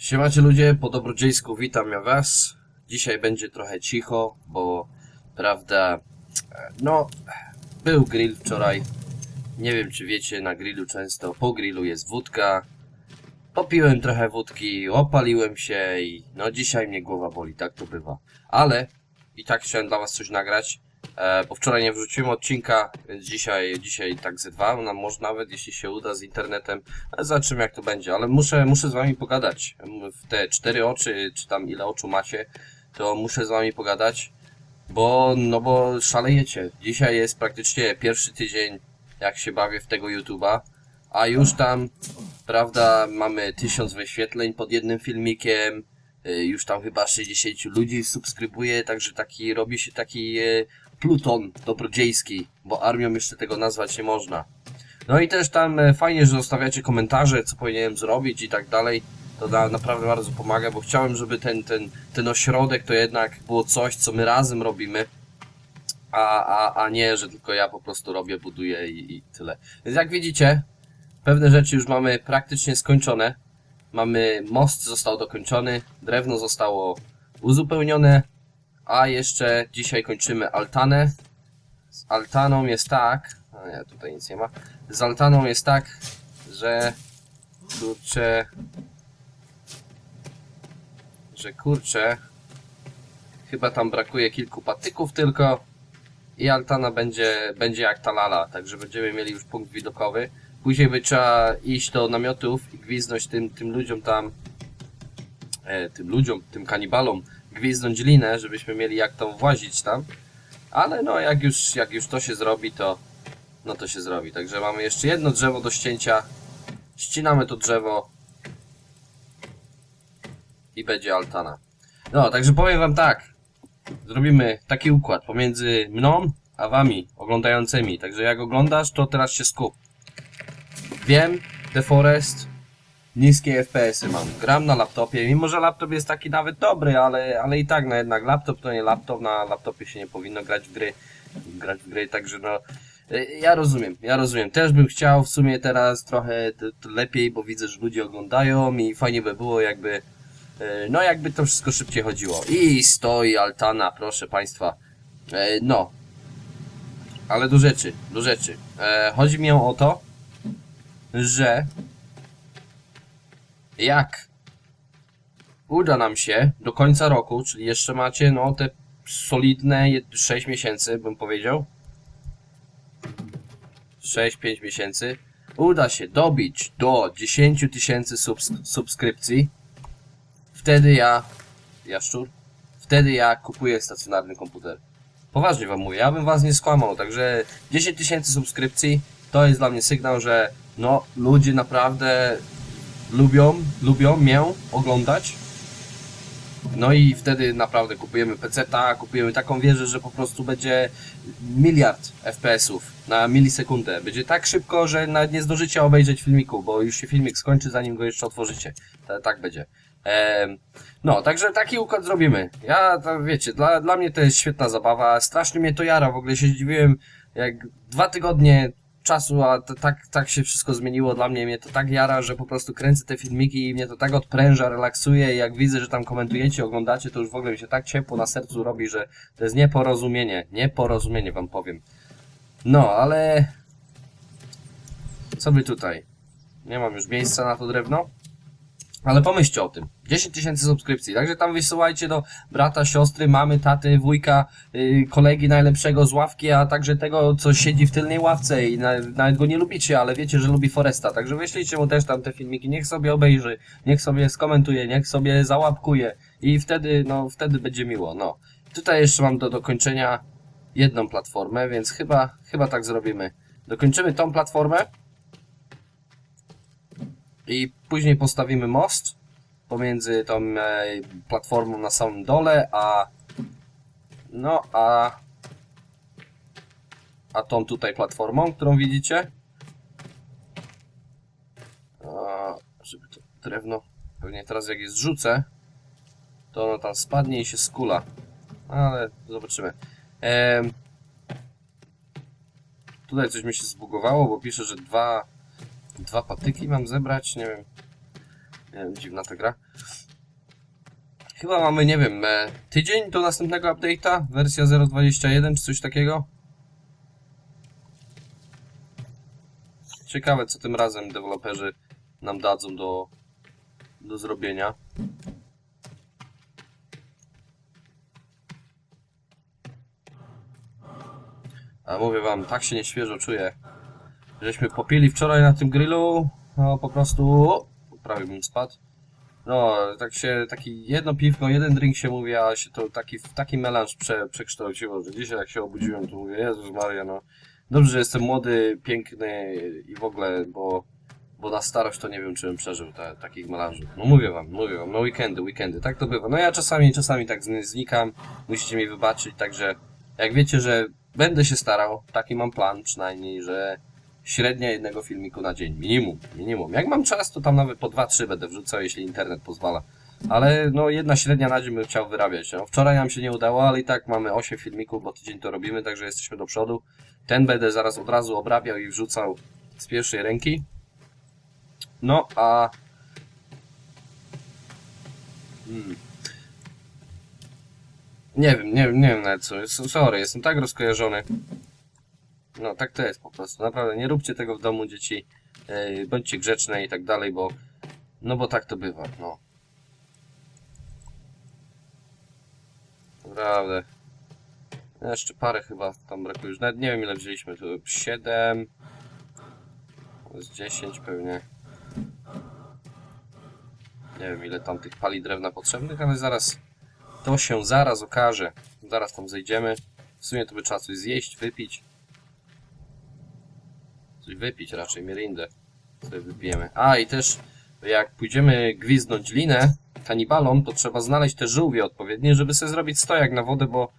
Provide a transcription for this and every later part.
Siemacie ludzie, po dobrodziejsku witam ja was. Dzisiaj będzie trochę cicho, bo prawda, no, był grill wczoraj. Nie wiem czy wiecie, na grillu często po grillu jest wódka. Popiłem trochę wódki, opaliłem się i no dzisiaj mnie głowa boli, tak to bywa. Ale i tak chciałem dla was coś nagrać, e, bo wczoraj nie wrzuciłem odcinka, więc dzisiaj, dzisiaj tak ze dwa, no może nawet jeśli się uda z internetem, zobaczymy jak to będzie, ale muszę, muszę z wami pogadać. W te cztery oczy, czy tam ile oczu macie, to muszę z wami pogadać, bo, no bo szalejecie. Dzisiaj jest praktycznie pierwszy tydzień, jak się bawię w tego YouTube'a, a już tam, prawda, mamy tysiąc wyświetleń pod jednym filmikiem, y, już tam chyba 60 ludzi subskrybuje, także taki, robi się taki e, pluton dobrodziejski, bo armią jeszcze tego nazwać nie można. No i też tam e, fajnie, że zostawiacie komentarze, co powinienem zrobić i tak dalej. To na, naprawdę bardzo pomaga, bo chciałem, żeby ten, ten, ten ośrodek to jednak było coś, co my razem robimy, a, a, a nie, że tylko ja po prostu robię, buduję i, i tyle. Więc jak widzicie, pewne rzeczy już mamy praktycznie skończone. Mamy most został dokończony, drewno zostało uzupełnione, a jeszcze dzisiaj kończymy altanę. Z altaną jest tak, a nie, tutaj nic nie ma. Z altaną jest tak, że kurczę, że kurczę, chyba tam brakuje kilku patyków tylko i altana będzie, będzie jak ta lala, także będziemy mieli już punkt widokowy. Później by trzeba iść do namiotów i gwiznąć tym, tym ludziom tam, e, tym ludziom, tym kanibalom, gwiznąć linę, żebyśmy mieli jak tam włazić tam. Ale no, jak już, jak już to się zrobi, to no to się zrobi. Także mamy jeszcze jedno drzewo do ścięcia. Ścinamy to drzewo i będzie altana. No, także powiem wam tak. Zrobimy taki układ pomiędzy mną a wami oglądającymi. Także jak oglądasz, to teraz się skup. Wiem, The Forest, niskie FPS-y mam. Gram na laptopie, mimo że laptop jest taki nawet dobry, ale, ale i tak, no jednak laptop to nie laptop, na laptopie się nie powinno grać w gry, grać w gry, także no, y, ja rozumiem, ja rozumiem. Też bym chciał w sumie teraz trochę lepiej, bo widzę, że ludzie oglądają i fajnie by było jakby, y, no jakby to wszystko szybciej chodziło. I stoi altana, proszę Państwa. E, No, ale do rzeczy, do rzeczy. E, Chodzi mi o to, że jak uda nam się do końca roku, czyli jeszcze macie no te solidne 6 miesięcy, bym powiedział. 6-5 miesięcy. Uda się dobić do 10 tysięcy subs subskrypcji. Wtedy ja, jaszczur, wtedy ja kupuję stacjonarny komputer. Poważnie wam mówię, ja bym was nie skłamał, także 10 tysięcy subskrypcji to jest dla mnie sygnał, że no ludzie naprawdę lubią, lubią mnie oglądać. No i wtedy naprawdę kupujemy PC-ta, kupujemy taką wieżę, że po prostu będzie miliard FPS-ów na milisekundę. Będzie tak szybko, że nawet nie zdążycie obejrzeć filmiku, bo już się filmik skończy, zanim go jeszcze otworzycie. Ta- tak będzie. Em, no, także taki układ zrobimy. Ja, to wiecie, dla, dla mnie to jest świetna zabawa. Strasznie mnie to jara. W ogóle się zdziwiłem, jak dwa tygodnie czasu, a to tak, tak się wszystko zmieniło dla mnie. Mnie to tak jara, że po prostu kręcę te filmiki i mnie to tak odpręża, relaksuje. I jak widzę, że tam komentujecie, oglądacie, to już w ogóle mi się tak ciepło na sercu robi, że to jest nieporozumienie. Nieporozumienie wam powiem. No, ale... Co by tutaj? Nie mam już miejsca na to drewno. Ale pomyślcie o tym. 10 tysięcy subskrypcji. Także tam wysyłajcie do brata, siostry, mamy, taty, wujka, yy, kolegi najlepszego z ławki, a także tego, co siedzi w tylnej ławce i na, nawet go nie lubicie, ale wiecie, że lubi Foresta. Także wyślijcie mu też tam te filmiki. Niech sobie obejrzy, niech sobie skomentuje, niech sobie załapkuje i wtedy, no, wtedy będzie miło. No. Tutaj jeszcze mam do dokończenia jedną platformę, więc chyba, chyba tak zrobimy. Dokończymy tą platformę i później postawimy most pomiędzy tą e, platformą na samym dole, a no a a tą tutaj platformą, którą widzicie. A, żeby to drewno, pewnie teraz jak je zrzucę, to ono tam spadnie i się skula. Ale zobaczymy. Tutaj coś mi się zbugowało, bo pisze, że dwa Dwa patyki mam zebrać, nie wiem. Nie wiem, dziwna ta gra. Chyba mamy, nie wiem, e, tydzień do następnego update'a, wersja 0.21 czy coś takiego. Ciekawe, co tym razem deweloperzy nam dadzą do, do zrobienia. A mówię wam, tak się nieświeżo czuję. Żeśmy popili wczoraj na tym grillu, no po prostu o, prawie bym spadł. No, tak się, taki jedno piwko, jeden drink się mówi, a się to taki, taki melanż prze, przekształciło, że dzisiaj jak się obudziłem, to mówię, Jezus Maria, no. Dobrze, że jestem młody, piękny i w ogóle, bo, bo na starość to nie wiem, czy bym przeżył te, takich melanżów. No mówię wam, mówię wam, no weekendy, weekendy, tak to bywa. No ja czasami, czasami tak zni- znikam, musicie mi wybaczyć, także jak wiecie, że będę się starał, taki mam plan przynajmniej, że średnia jednego filmiku na dzień, minimum, minimum. Jak mam czas, to tam nawet po 2-3 będę wrzucał, jeśli internet pozwala. Ale no jedna średnia na dzień bym chciał wyrabiać. No, wczoraj nam się nie udało, ale i tak mamy 8 filmików, bo tydzień to robimy, także jesteśmy do przodu. Ten będę zaraz od razu obrabiał i wrzucał z pierwszej ręki. No, a... Hmm. Nie wiem, nie wiem, nie wiem nawet co. Sorry, jestem tak rozkojarzony. No, tak to jest po prostu. Naprawdę, nie róbcie tego w domu, dzieci. Yy, bądźcie grzeczne i tak dalej, bo... No bo tak to bywa, no. Naprawdę. Jeszcze parę chyba tam brakuje. Już nawet nie wiem ile wzięliśmy. Tu 7. Z 10 pewnie. Nie wiem ile tam tych pali drewna potrzebnych, ale zaraz to się zaraz okaże. Zaraz tam zejdziemy. W sumie to by trzeba coś zjeść, wypić. Coś wypić raczej, mirindę sobie wypijemy. A i też jak pójdziemy gwizdnąć linę kanibalom, to trzeba znaleźć te żółwie odpowiednie, żeby sobie zrobić stojak na wodę, bo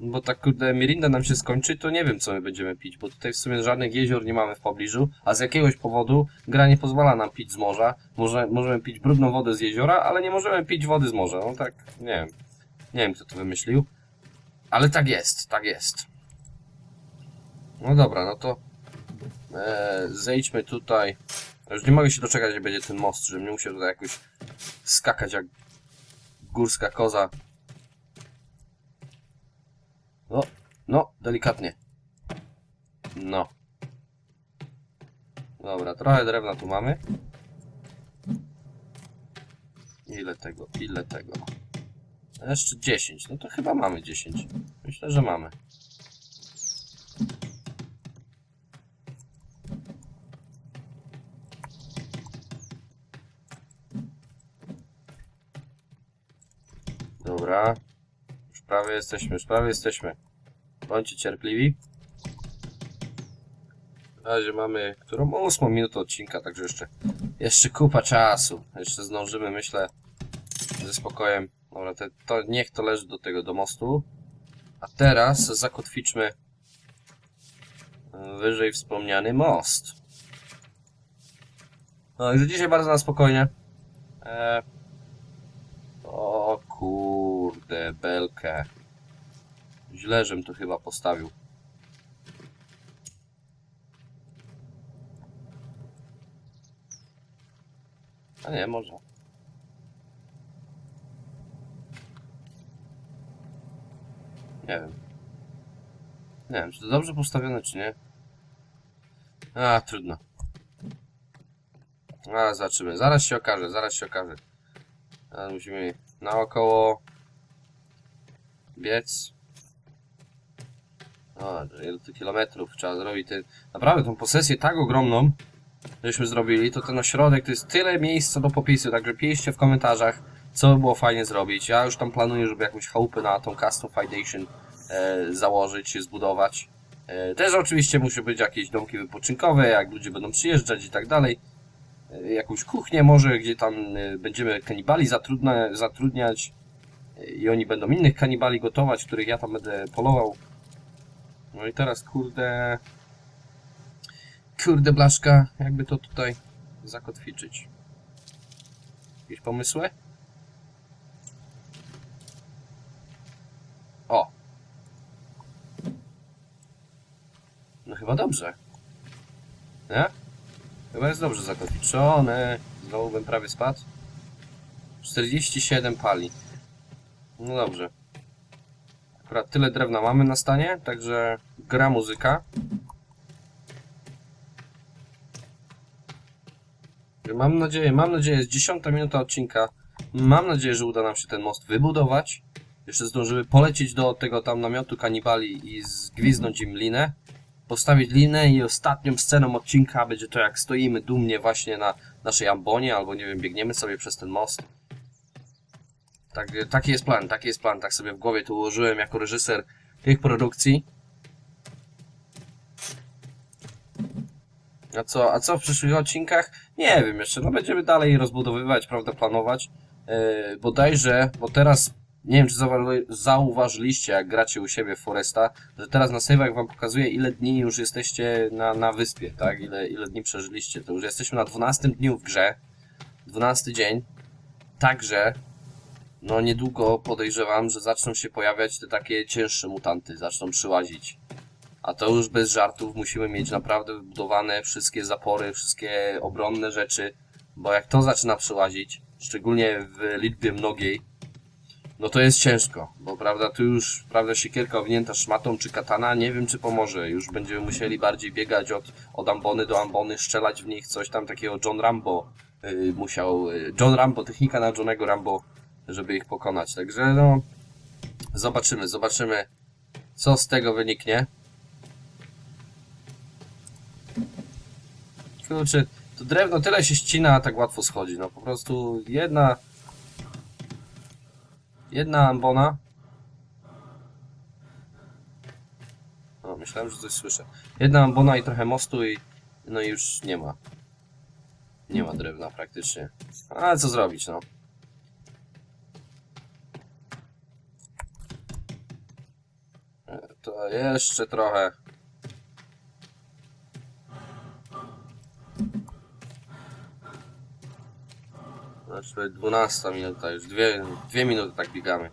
bo tak kurde mirinda nam się skończy, to nie wiem co my będziemy pić, bo tutaj w sumie żadnych jezior nie mamy w pobliżu, a z jakiegoś powodu gra nie pozwala nam pić z morza. Może, możemy pić brudną wodę z jeziora, ale nie możemy pić wody z morza. No tak, nie wiem. Nie wiem kto to wymyślił. Ale tak jest, tak jest. No dobra, no to e, zejdźmy tutaj. Już nie mogę się doczekać, gdzie będzie ten most, żebym nie musiał tutaj jakoś skakać jak górska koza. No, no, delikatnie. No. Dobra, trochę drewna tu mamy. Ile tego, ile tego? Jeszcze 10, no to chyba mamy 10. Myślę, że mamy. Dobra. Już prawie jesteśmy, już prawie jesteśmy. Bądźcie cierpliwi. W razie mamy którą ósmą minutę odcinka, także jeszcze, jeszcze kupa czasu. Jeszcze zdążymy, myślę, ze spokojem. Dobra, te, to niech to leży do tego, do mostu. A teraz zakotwiczmy wyżej wspomniany most. No że dzisiaj bardzo na spokojnie. E... O kurde, belkę. Źle, żem to chyba postawił. A nie, może. Nie wiem. Nie wiem, czy to dobrze postawione, czy nie. A, trudno. A, zobaczymy. Zaraz się okaże, zaraz się okaże. A, musimy naokoło biec. O, ile tu kilometrów trzeba zrobić. Naprawdę tą posesję tak ogromną, żeśmy zrobili, to ten ośrodek to jest tyle miejsca do popisu, także piszcie w komentarzach, co by było fajnie zrobić. Ja już tam planuję, żeby jakąś chałupę na tą Custom Foundation e, założyć, zbudować. E, też oczywiście musi być jakieś domki wypoczynkowe, jak ludzie będą przyjeżdżać i tak dalej. E, jakąś kuchnię może, gdzie tam e, będziemy kanibali zatrudnia, zatrudniać i oni będą innych kanibali gotować, których ja tam będę polował. No i teraz kurde... Kurde blaszka, jakby to tutaj zakotwiczyć. Jakieś pomysły? O! No chyba dobrze. Nie? Chyba jest dobrze zakotwiczone. Znowu bym prawie spadł. 47 pali. No dobrze. Akurat tyle drewna mamy na stanie, także gra muzyka. Mam nadzieję, mam nadzieję, jest 10 minuta odcinka. Mam nadzieję, że uda nam się ten most wybudować. Jeszcze zdążymy polecieć do tego tam namiotu kanibali i zgwiznąć im linę. Postawić linę i ostatnią sceną odcinka będzie to jak stoimy dumnie właśnie na naszej ambonie, albo nie wiem, biegniemy sobie przez ten most. Tak, taki jest plan, taki jest plan, tak sobie w głowie to ułożyłem jako reżyser tych produkcji. A co, a co w przyszłych odcinkach? Nie wiem jeszcze, no będziemy dalej rozbudowywać, prawda, planować. Yy, bodajże, bo teraz, nie wiem czy zauważy- zauważyliście, jak gracie u siebie w Foresta, że teraz na save'ach wam pokazuje ile dni już jesteście na, na wyspie, tak? Ile, ile dni przeżyliście. To już jesteśmy na 12 dniu w grze. 12 dzień. Także, no niedługo podejrzewam, że zaczną się pojawiać te takie cięższe mutanty, zaczną przyłazić. A to już bez żartów musimy mieć naprawdę wybudowane wszystkie zapory, wszystkie obronne rzeczy, bo jak to zaczyna przyłazić, szczególnie w liczbie mnogiej, no to jest ciężko, bo prawda, tu już, prawda, siekierka owinięta szmatą czy katana, nie wiem czy pomoże, już będziemy musieli bardziej biegać od, od ambony do ambony, strzelać w nich, coś tam takiego John Rambo y, musiał, y, John Rambo, technika na Johnego Rambo, żeby ich pokonać, także no, zobaczymy, zobaczymy, co z tego wyniknie. Kurczę, to drewno tyle się ścina, a tak łatwo schodzi. No po prostu jedna. Jedna ambona. O, myślałem, że coś słyszę. Jedna ambona i trochę mostu i. No i już nie ma. Nie ma drewna praktycznie. Ale co zrobić, no. E, To jeszcze trochę. Znaczy 12 minuta, już dwie, dwie minuty tak biegamy.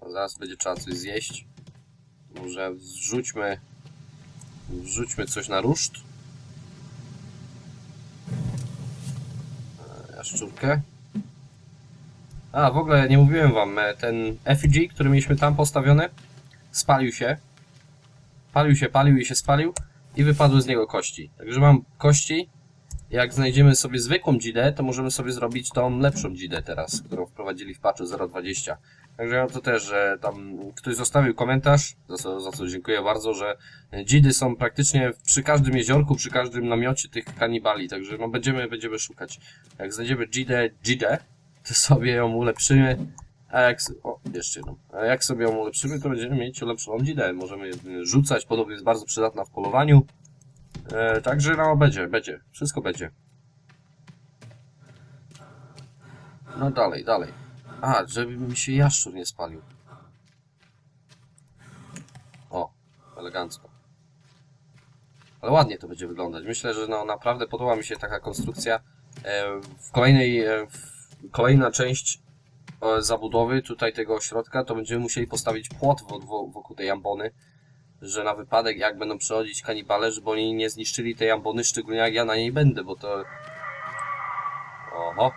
A zaraz będzie trzeba coś zjeść. Może zrzućmy. Wrzućmy coś na ruszt. E, Jaszczurkę. A, w ogóle nie mówiłem wam, e, ten effigy, który mieliśmy tam postawiony, spalił się. Palił się, palił i się spalił i wypadły z niego kości. Także mam kości, jak znajdziemy sobie zwykłą dzidę, to możemy sobie zrobić tą lepszą dzidę teraz, którą wprowadzili w patchu 0.20. Także to też, że tam ktoś zostawił komentarz, za co, za co dziękuję bardzo, że dzidy są praktycznie przy każdym jeziorku, przy każdym namiocie tych kanibali, także no będziemy, będziemy szukać. Jak znajdziemy dzidę, dzidę, to sobie ją ulepszymy, a jak, o, jeszcze jedną, a jak sobie ją ulepszymy, to będziemy mieć ulepszoną dzidę, możemy rzucać, podobnie jest bardzo przydatna w polowaniu, E, także no będzie, będzie. Wszystko będzie. No dalej, dalej. A, żeby mi się jaszczur nie spalił. O, elegancko. Ale ładnie to będzie wyglądać. Myślę, że no naprawdę podoba mi się taka konstrukcja. E, w kolejnej, e, w kolejna część zabudowy tutaj tego ośrodka, to będziemy musieli postawić płot wo- wo- wokół tej ambony że na wypadek jak będą przechodzić kanibale, żeby oni nie zniszczyli tej ambony, szczególnie jak ja na niej będę, bo to... Oho.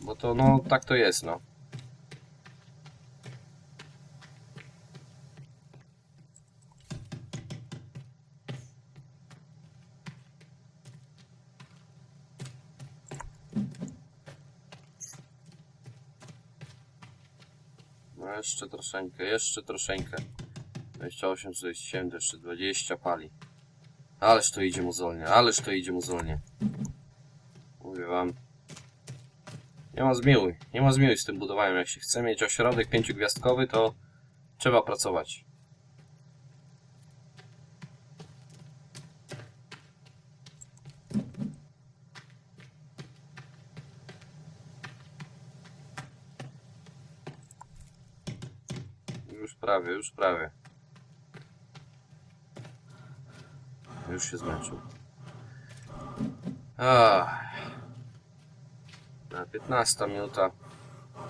Bo to, no, tak to jest, no. Jeszcze troszeczkę, jeszcze troszeczkę. 28, 47, to jeszcze 20 pali. Ależ to idzie mozolnie, ależ to idzie mozolnie. Mówię wam. Nie ma zmiłuj, nie ma zmiłuj z tym budowaniem. Jak się chce mieć ośrodek pięciogwiazdkowy, to trzeba pracować. Już prawie, już prawie. Już się zmęczył. Ach. Na 15 minuta.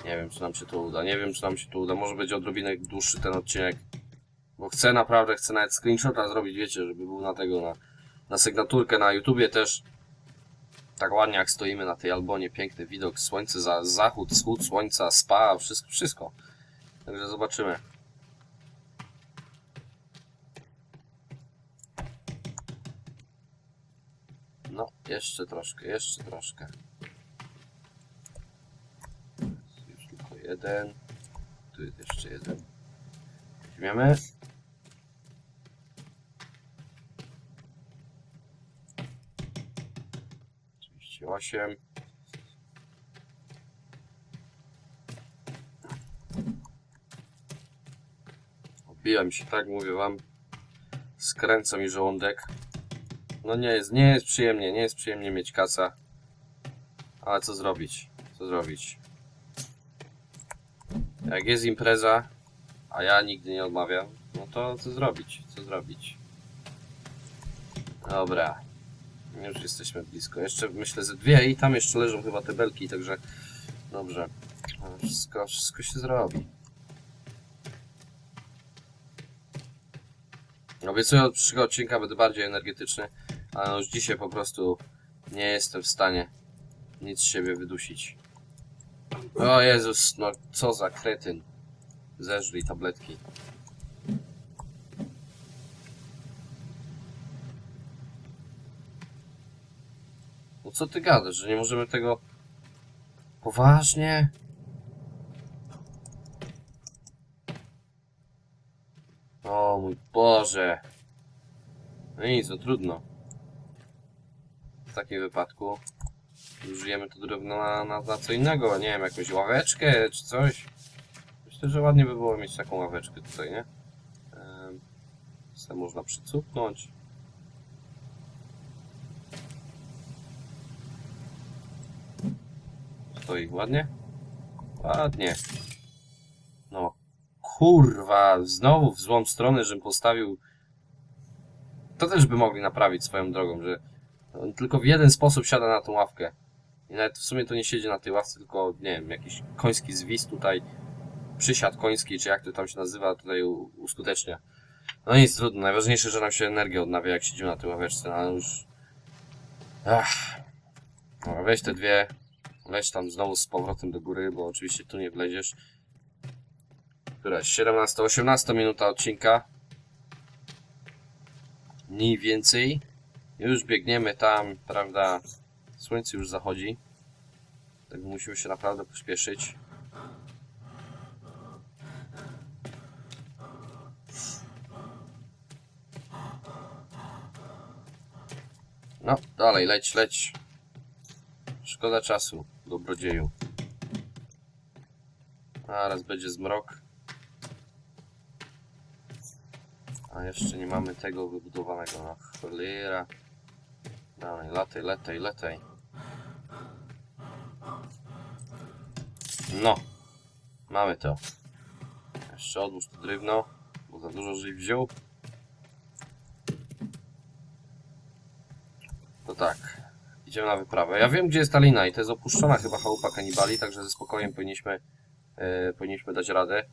Nie wiem, czy nam się to uda. Nie wiem, czy nam się to uda. Może będzie odrobinę dłuższy ten odcinek. Bo chcę naprawdę, chcę nawet screenshota zrobić, wiecie, żeby był na tego, na, na sygnaturkę na YouTubie też. Tak ładnie jak stoimy na tej Albonie, piękny widok, słońce, za zachód, wschód słońca, spa, wszystko, wszystko. Także zobaczymy. No, jeszcze troszkę, jeszcze troszkę. Już tylko jeden. Tu jest jeszcze jeden. Weźmiemy. Oczywiście osiem. Obiłem się, tak mówię wam. Skręca mi żołądek. No nie jest, nie jest przyjemnie, nie jest przyjemnie mieć kasa. Ale co zrobić? Co zrobić? Jak jest impreza, a ja nigdy nie odmawiam, no to co zrobić? Co zrobić? Dobra. Już jesteśmy blisko. Jeszcze myślę ze dwie i tam jeszcze leżą chyba te belki, także dobrze. Wszystko, wszystko się zrobi. Obiecuję od przyszłego odcinka będę bardziej energetyczny, ale już dzisiaj po prostu nie jestem w stanie nic z siebie wydusić. O Jezus, no co za kretyn. Zeżrij tabletki. No co ty gadasz, że nie możemy tego... Poważnie? O mój Boże. No nic, no trudno. W takim wypadku użyjemy to drewno na, na, na co innego, nie wiem, jakąś ławeczkę czy coś. Myślę, że ładnie by było mieć taką ławeczkę tutaj, nie? Ehm, sobie można przycupnąć. Stoi ładnie? Ładnie. No, kurwa, znowu w złą stronę, żebym postawił. To też by mogli naprawić swoją drogą, że on tylko w jeden sposób siada na tą ławkę. I nawet w sumie to nie siedzi na tej ławce, tylko nie wiem, jakiś koński zwis tutaj, przysiad koński, czy jak to tam się nazywa, tutaj uskutecznia. No nic, trudno. Najważniejsze, że nam się energia odnawia, jak siedzimy na tej ławeczce, no ale już... Ach. Dobra, weź te dwie, weź tam znowu z powrotem do góry, bo oczywiście tu nie wleziesz. Która 17-18 minuta odcinka. Mniej więcej. Już biegniemy tam, prawda? Słońce już zachodzi. Tak musimy się naprawdę pośpieszyć. No, dalej, leć, leć. Szkoda czasu, dobrodzieju. Zaraz będzie zmrok. A jeszcze nie mamy tego wybudowanego. No cholera. Dalej, lataj, lataj, lataj. No. Mamy to. Jeszcze odłóż to drewno, bo za dużo żeś wziął. To tak. Idziemy na wyprawę. Ja wiem, gdzie jest ta lina i to jest opuszczona chyba chałupa kanibali, także ze spokojem powinniśmy, e, powinniśmy dać radę.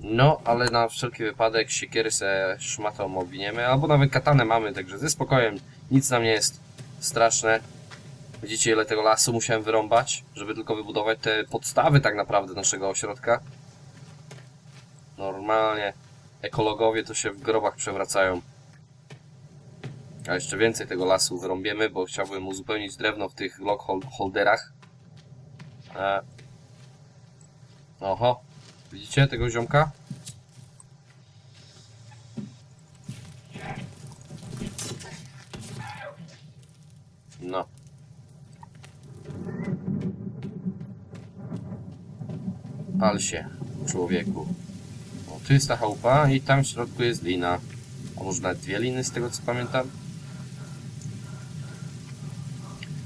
No, ale na wszelki wypadek siekiery se szmatą owiniemy, albo nawet katanę mamy, także ze spokojem nic nam nie jest straszne. Widzicie ile tego lasu musiałem wyrąbać, żeby tylko wybudować te podstawy tak naprawdę naszego ośrodka. Normalnie ekologowie to się w grobach przewracają. A jeszcze więcej tego lasu wyrąbiemy, bo chciałbym uzupełnić drewno w tych log hol- holderach. E... Oho, widzicie tego ziomka? No. Pal się, człowieku. O, tu jest ta chałupa i tam w środku jest lina. A może nawet dwie liny z tego co pamiętam?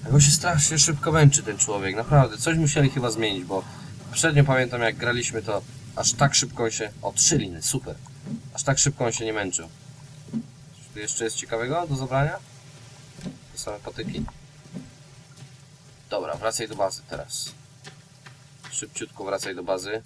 Jego się strasznie szybko męczy ten człowiek, naprawdę. Coś musieli chyba zmienić, bo poprzednio pamiętam jak graliśmy to aż tak szybko on się... O, trzy liny, super. Aż tak szybko on się nie męczył. Czy tu jeszcze jest ciekawego do zabrania? same patyki. Dobra, wracaj do bazy teraz. Szybciutko wracaj do bazy.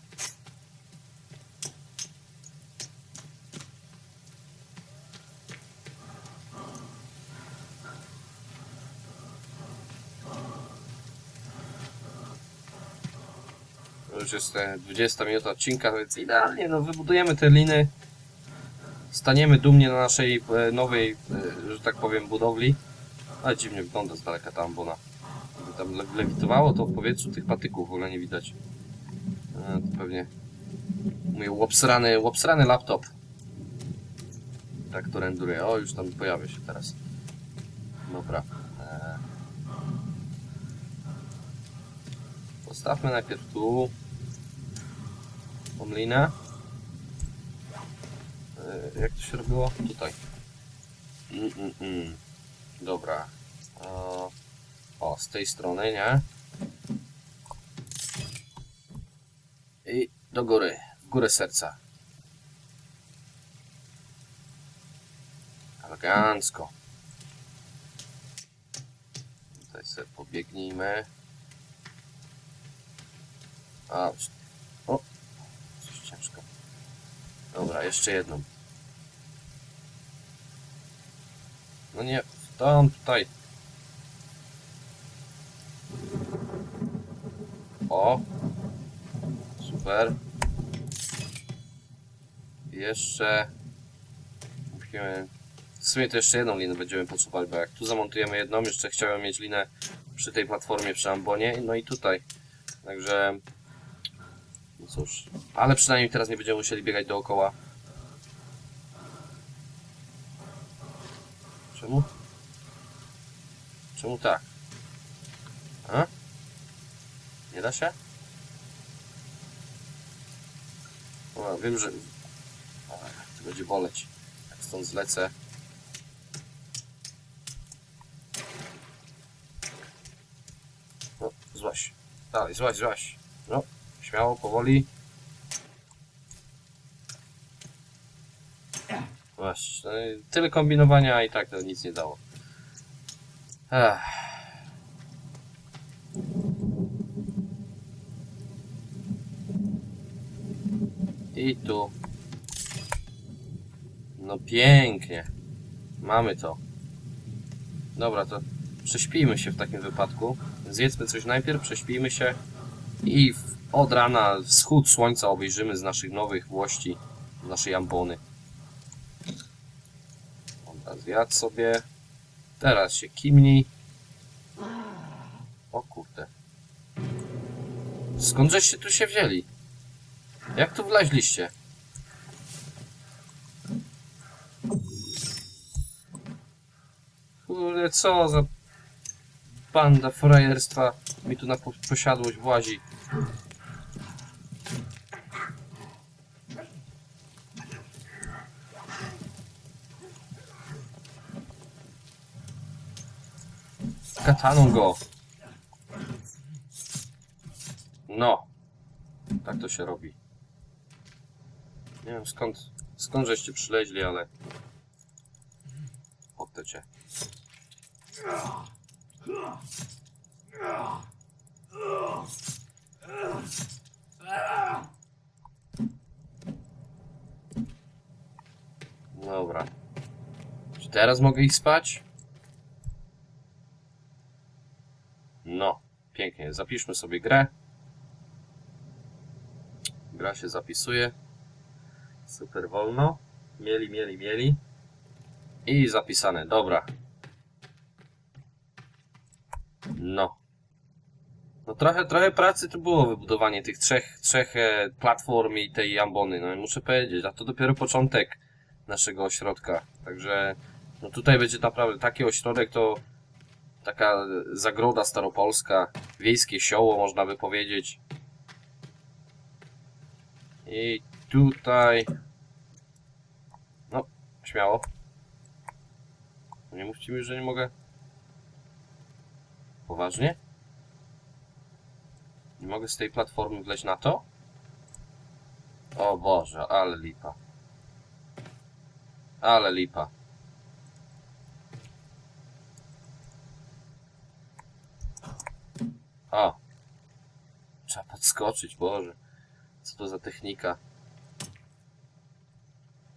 już jest 20 minut odcinka, więc idealnie, no wybudujemy te liny, staniemy dumnie na naszej e, nowej, e, że tak powiem, budowli. Ale dziwnie wygląda z daleka ta ambona. Jakby tam le lewitowało to w powietrzu, tych patyków w ogóle nie widać. E, to pewnie mój łopsrany, łopsrany laptop. Tak to renduruje. O, już tam pojawia się teraz. Dobra. E... Postawmy najpierw tu tą linę. E, jak to się robiło? Tutaj. Mm, mm, mm. Dobra. O, z tej strony, nie? I do góry, w górę serca. Elegancko. Tutaj sobie pobiegnijmy. A, o, coś ciężko. Dobra, jeszcze jedną. No nie, tam, tutaj. O, super. Jeszcze musimy... W sumie to jeszcze jedną linę będziemy potrzebować, bo jak tu zamontujemy jedną, jeszcze chciałem mieć linę przy tej platformie przy Ambonie, no i tutaj. Także... No cóż, ale przynajmniej teraz nie będziemy musieli biegać dookoła. Czemu? Czemu tak? A? Nie da się? O, wiem, że... Ach, to będzie boleć. Jak stąd zlecę. No, złaś. Dalej, złaś, złaś. No, śmiało, powoli. Właśnie, no tyle kombinowania i tak to nic nie dało. I tu. No pięknie. Mamy to. Dobra, to prześpijmy się w takim wypadku. Zjedzmy coś najpierw, prześpijmy się i od rana wschód słońca obejrzymy z naszych nowych włości, z naszej ambony. Dobra, zjadł sobie. Teraz się kimnij. O kurde. Skąd żeście tu się wzięli? Jak tu wleźliście? Kurde, co za banda frajerstwa mi tu na po posiadłość włazi. Kataną go. No. Tak to się robi. Nie wiem skąd, skąd żeście przyleźli, ale... Oddę cię. Dobra. Czy teraz mogę ich spać? No, pięknie. Zapiszmy sobie grę. Gra się zapisuje. Super wolno. Mieli, mieli, mieli. I zapisane. Dobra. No. No trochę, trochę pracy tu było wybudowanie tych trzech, trzech e, platform i tej ambony. No i muszę powiedzieć, a to dopiero początek naszego ośrodka. Także no tutaj będzie naprawdę taki ośrodek to taka zagroda staropolska, wiejskie sioło można by powiedzieć. I tutaj... No, śmiało. Nie mówcie mi, że nie mogę. Poważnie? Nie mogę z tej platformy wleźć na to? O Boże, ale lipa. Ale lipa. O! Trzeba podskoczyć, Boże. Co to za technika?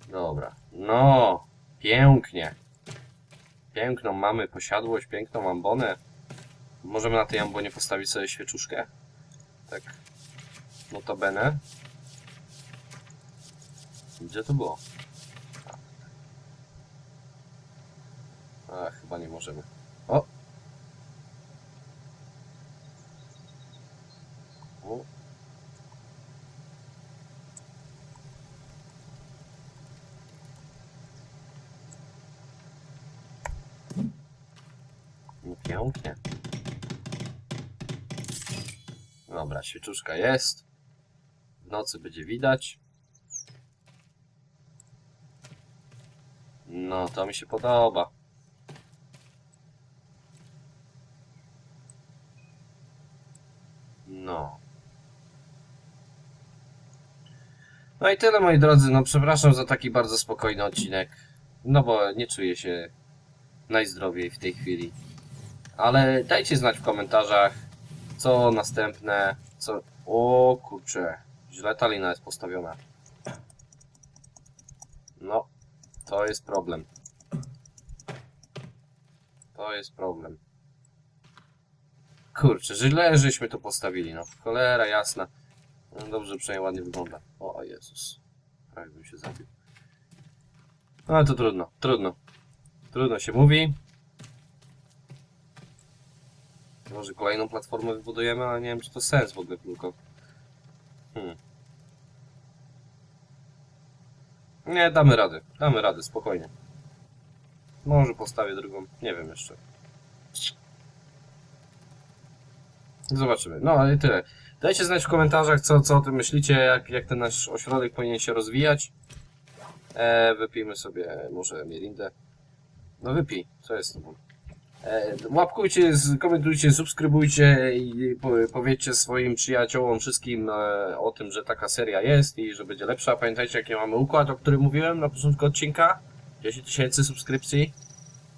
Dobra. No! Pięknie. Piękną mamy posiadłość, piękną ambonę. Możemy na tej ambonie postawić sobie świeczuszkę. Tak. Notabene. Gdzie to było? A, chyba nie możemy. O! o. Pięknie. Dobra, świeczuszka jest. W nocy będzie widać. No, to mi się podoba. No. No i tyle moi drodzy, no przepraszam za taki bardzo spokojny odcinek. No bo nie czuję się najzdrowiej w tej chwili. Ale dajcie znać w komentarzach, co następne, co... O kurczę, źle ta lina jest postawiona. No, to jest problem. To jest problem. Kurczę, źle żeśmy to postawili, no. Cholera jasna. No dobrze, przynajmniej ładnie wygląda. O, Jezus. Prawie bym się zabił. No ale to trudno, trudno. Trudno się mówi. Może kolejną platformę wybudujemy, ale nie wiem, czy to sens w ogóle tylko. Hmm. Nie, damy radę. Damy radę, spokojnie. Może postawię drugą, nie wiem jeszcze. Zobaczymy. No, ale tyle. Dajcie znać w komentarzach, co, co o tym myślicie, jak, jak ten nasz ośrodek powinien się rozwijać. E, wypijmy sobie może mirindę. No wypij, co jest z tobą? E, łapkujcie, komentujcie, subskrybujcie i po, powiedzcie swoim przyjaciołom wszystkim e, o tym, że taka seria jest i że będzie lepsza. Pamiętajcie, jaki mamy układ, o którym mówiłem na początku odcinka. 10 tysięcy subskrypcji.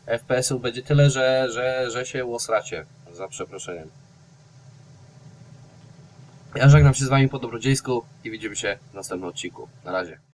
FPS-ów będzie tyle, że, że, że się łosracie. Za przeproszeniem. Ja żegnam się z wami po dobrodziejsku i widzimy się w następnym odcinku. Na razie.